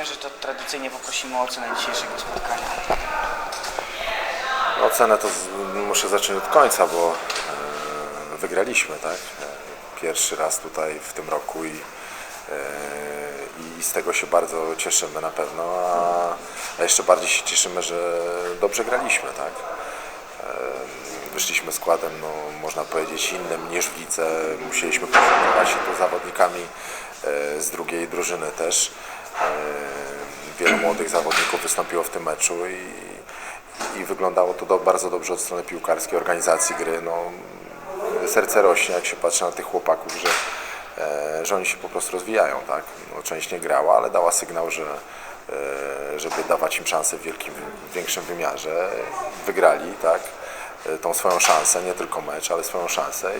trenerze, to tradycyjnie poprosimy o ocenę dzisiejszego spotkania. Ocenę to z, muszę zacząć od końca, bo e, wygraliśmy, tak? Pierwszy raz tutaj w tym roku i, e, i z tego się bardzo cieszymy na pewno, a, a jeszcze bardziej się cieszymy, że dobrze graliśmy, tak? E, Wyszliśmy składem, no, można powiedzieć, innym niż w lidze. Musieliśmy konfrontować się z zawodnikami e, z drugiej drużyny też. E, Wielu młodych zawodników wystąpiło w tym meczu i, i wyglądało to do, bardzo dobrze od strony piłkarskiej, organizacji gry. No, serce rośnie, jak się patrzy na tych chłopaków, że, e, że oni się po prostu rozwijają. Tak? No, część nie grała, ale dała sygnał, że żeby dawać im szansę w wielkim, w większym wymiarze. Wygrali, tak? E, tą swoją szansę, nie tylko mecz, ale swoją szansę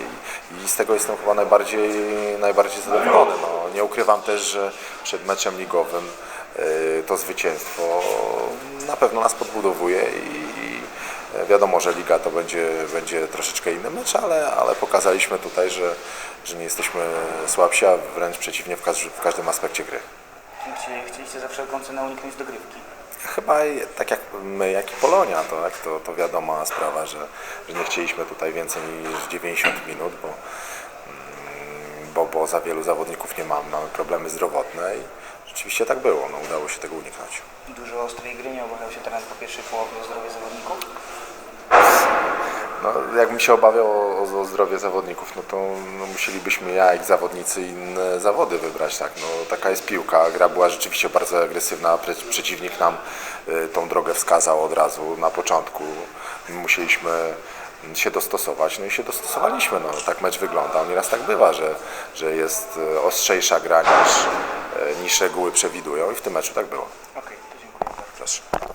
i, i z tego jestem chyba najbardziej, najbardziej zadowolony. No, nie ukrywam też, że przed meczem ligowym e, to zwycięstwo na pewno nas podbudowuje i e, wiadomo, że liga to będzie, będzie troszeczkę inny mecz, ale, ale pokazaliśmy tutaj, że, że nie jesteśmy słabsi, a wręcz przeciwnie w, każdy, w każdym aspekcie gry. Chcieli- Chcieliście za wszelką cenę uniknąć dogrywki. Chyba tak jak my, jak i Polonia, to, tak, to, to wiadoma sprawa, że, że nie chcieliśmy tutaj więcej niż 90 minut, bo, mm, bo, bo za wielu zawodników nie mamy, mamy problemy zdrowotne i rzeczywiście tak było, no, udało się tego uniknąć. Dużo ostrej gry, nie obawiał się teraz po pierwszej połowie o zdrowie zawodników. No, jakbym się obawiał o, o, zdrowie zawodników, no to no, musielibyśmy ja jak zawodnicy inne zawody wybrać. Tak? No, taka jest piłka. Gra była rzeczywiście bardzo agresywna. Przeciwnik nam y, tą drogę wskazał od razu na początku. Musieliśmy się dostosować, no i się dostosowaliśmy. No, tak mecz wyglądał. Nieraz tak bywa, że, że jest y, ostrzejsza gra niż, y, niż reguły przewidują i w tym meczu tak było. Okej, to dziękuję bardzo. Proszę.